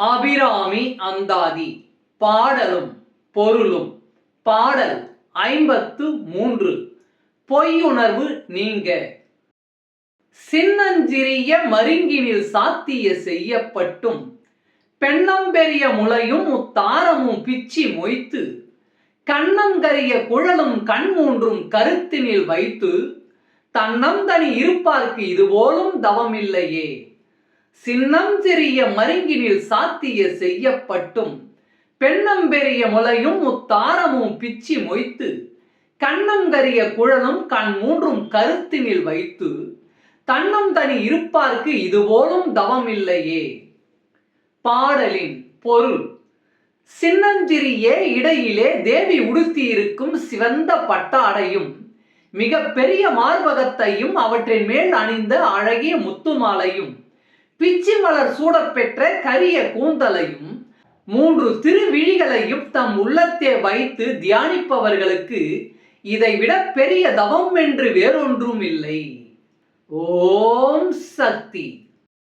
அபிராமி அந்தாதி. பாடலும் பொருளும். பாடல் ஐம்பத்து மூன்று. பொய்யுணர்வு நீங்க. சின்னஞ்சிறிய மருங்கினில் சாத்திய செய்யப்பட்டும். பெண்ணம்பெரிய முளையும் முத்தாரமும் பிச்சி மொய்த்து. கண்ணங்கரிய குழலும் கண்மூன்றும் கருத்தினில் வைத்து. தன்னந்தனி இருப்பார்க்கு இதுபோலும் தவமில்லையே. சின்னம் சிறிய மருங்கினில் சாத்திய செய்யப்பட்டும். பெண்ணம்பெரிய முலையும் முத்தாரமும் பிச்சி மொய்த்து கண்ணங்கரிய குழலும் கண் மூன்றும் கருத்தினில் வைத்து தன்னம் தனி இருப்பார்க்கு இதுபோலும் தவமில்லையே. பாடலின் பொருள் சின்னஞ்சிறிய இடையிலே தேவி உடுத்தியிருக்கும் சிவந்த பட்டாடையும் மிக பெரிய மார்பகத்தையும் அவற்றின் மேல் அணிந்த அழகிய முத்துமாலையும். பிச்சி மலர் சூடப்பெற்ற கரிய கூந்தலையும் மூன்று திருவிழிகளையும் தம் உள்ளத்தே வைத்து தியானிப்பவர்களுக்கு இதைவிட பெரிய தவம் என்று வேறொன்றும் இல்லை. ஓம் சக்தி.